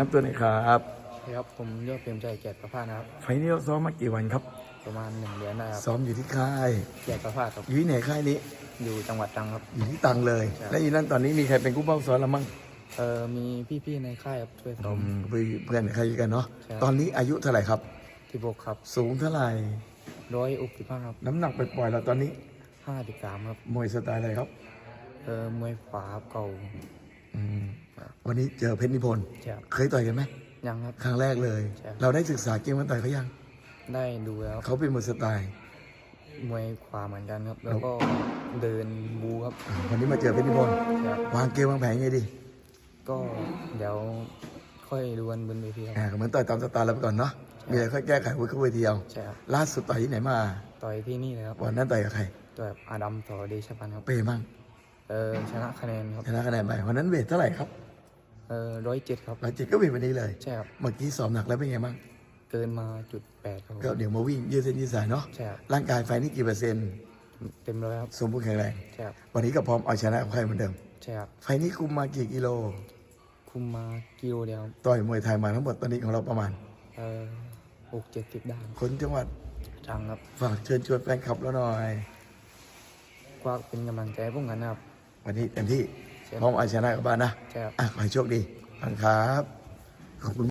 น้ำตัวหนี้ครับครับผมยอดเพียมใจแกดประพาสนะครับไฟนี้เราซ้อมมากี่วันครับ ประมาณหนึ่งเดือนได้ครับซ้อมอยู่ที่ค่ายแกดประพาสครับอยู่ที่ไหนค่ายนี้ อยู่จังหวัดตรังครับอยู่ที่ตังเลยครับและอีนั่นตอนนี้มีใครเป็นกู้เป้าซ้อนแล้วมั้งเออมีพี่ๆในค่ายครับช่วยสอืมมเพื่อนใครกันเนาะครับตอนนี้อายุเท่าไหร่ครับที่บกครับ สูงเท่าไหร่ร้อยอุกสิบห้าครับน้ำหนักไปปล่อยๆเราตอนนี้ห้าสิบสามครับมวยสไตล์อะไรครับเออมวยขวาครับเก่าอืม วันนี้เจอเพชรนิพนธ์ครับเคยต่อยกันไหมยังครับ ครั้งแรกเลย ใช่ เราได้ศึกษาเกมกันต่อยเขายังได้ดูแล้วเขาเป็นมวยสไตล์มวยขวาเหมือนกันครับ แล้วก็เดินบูครับอ่าวันนี้มาเจอเพชรนิพนธ์ครับวางเกมวางแผนยังไงดีก็เดี๋ยวค่อยดูกันบนเวทีครับ อ่าเหมือนต่อยตามสไตล์เราไปก่อนเนาะมีอะไรค่อยแก้ไขวุ้ยเข้าเวทีเอาใช่ครับ ล่าสุดต่อยที่ไหนมาต่อยที่นี่เลยครับวันนั้นต่อยกับใครต่อยกับอาดัมต่อเดชพันธ์ครับ เป้มั่งเออชนะคะแนนครับชนะคะแนนไปวันนั้นเวทเท่าไหร่ครับ เออร้อยเจ็ดครับ ร้อยเจ็ดก็เวทวันนี้เลย ใช่ครับ เมื่อกี้ซ้อมหนักแล้วเป็นไงบ้าง เกินมาจุดแปดครับผมก็เดี๋ยวมาวิ่งยืดเส้นยืดสายเนาะ ใช่ครับ ร่างกายไฟนี่กี่เปอร์เซ็นต์ เต็มร้อยครับ สมบูรณ์แข็งแรง ใช่ครับ วันนี้ก็พร้อมเอาชนะกับใครเหมือนเดิม ใช่ครับ ไฟนี้คุมมากี่กิโล คุมมากิโลเดียวครับต่อยมวยไทยมาทั้งหมดตอนนี้ของเราประมาณ เออหกเจ็ดสิบด้านคนจังหวัดจังครับ ฝากเชิญชวนแฟนคลับแล้วหน่อยกว่าเป็นกำลังใจให้พวกนั้นนะครับ วันนี้เต็มที่ใช่ พร้อมเอาชนะกับบ้านนะใช่ครับ อะขอให้โชคดีขอบคุณครับขอบคุณ